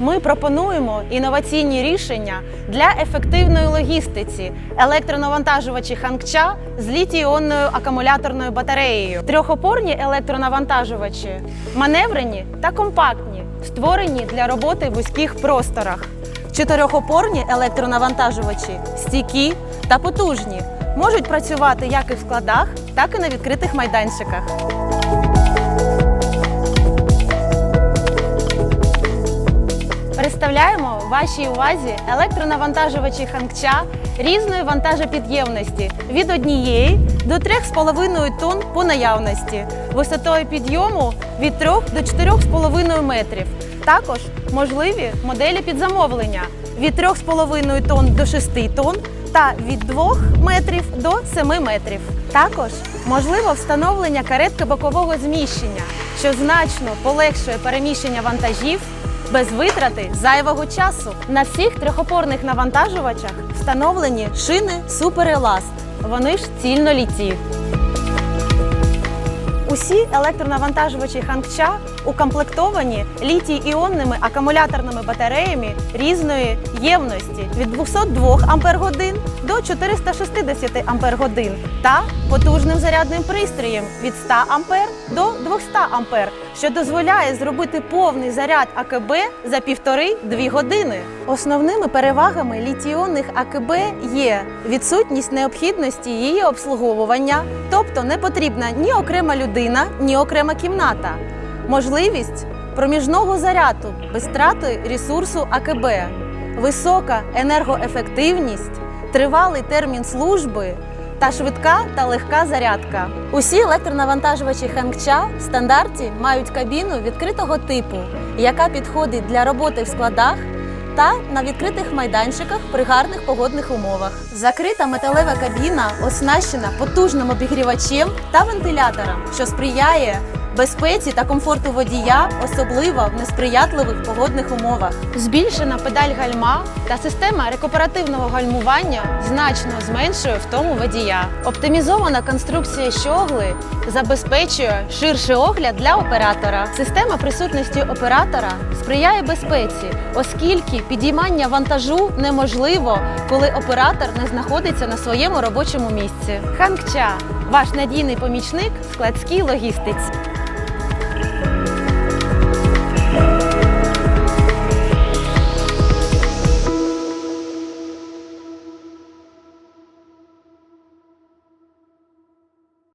Ми пропонуємо інноваційні рішення для ефективної логістиці електронавантажувачі Хангча з літій-іонною акумуляторною батареєю. Трьохопорні електронавантажувачі маневрені та компактні, створені для роботи в вузьких просторах. Чотирьохопорні електронавантажувачі стійкі та потужні, можуть працювати як і в складах, так і на відкритих майданчиках. Представляємо вашій увазі електронавантажувачі Хангча різної вантажопідємності від 1 до 3,5 тонн по наявності, висотою підйому від 3 до 4,5 метрів. Також можливі моделі під замовлення від 3,5 тонн до 6 тонн та від 2 метрів до 7 метрів. Також можливо встановлення каретки бокового зміщення, що значно полегшує переміщення вантажів без витрати зайвого часу. На всіх трьохопорних навантажувачах встановлені шини Супереласт. Вони ж цільноліті. Усі електронавантажувачі Хангча укомплектовані літій-іонними акумуляторними батареями різної ємності від 202 Ах до 460 Ах та потужним зарядним пристроєм від 100 А до 200 А, що дозволяє зробити повний заряд АКБ за півтори-дві години. Основними перевагами літій-іонних АКБ є відсутність необхідності її обслуговування, тобто не потрібна ні окрема людина, ні окрема кімната. Можливість проміжного заряду без втрати ресурсу АКБ, висока енергоефективність, тривалий термін служби та швидка та легка зарядка. Усі електронавантажувачі Хангча в стандарті мають кабіну відкритого типу, яка підходить для роботи в складах та на відкритих майданчиках при гарних погодних умовах. Закрита металева кабіна оснащена потужним обігрівачем та вентилятором, що сприяє безпеці та комфорту водія, особливо в несприятливих погодних умовах. Збільшена педаль гальма та система рекуперативного гальмування значно зменшує втому водія. Оптимізована конструкція щогли забезпечує ширший огляд для оператора. Система присутності оператора сприяє безпеці, оскільки підіймання вантажу неможливо, коли оператор не знаходиться на своєму робочому місці. Хангча ваш надійний помічник в складській логістиці.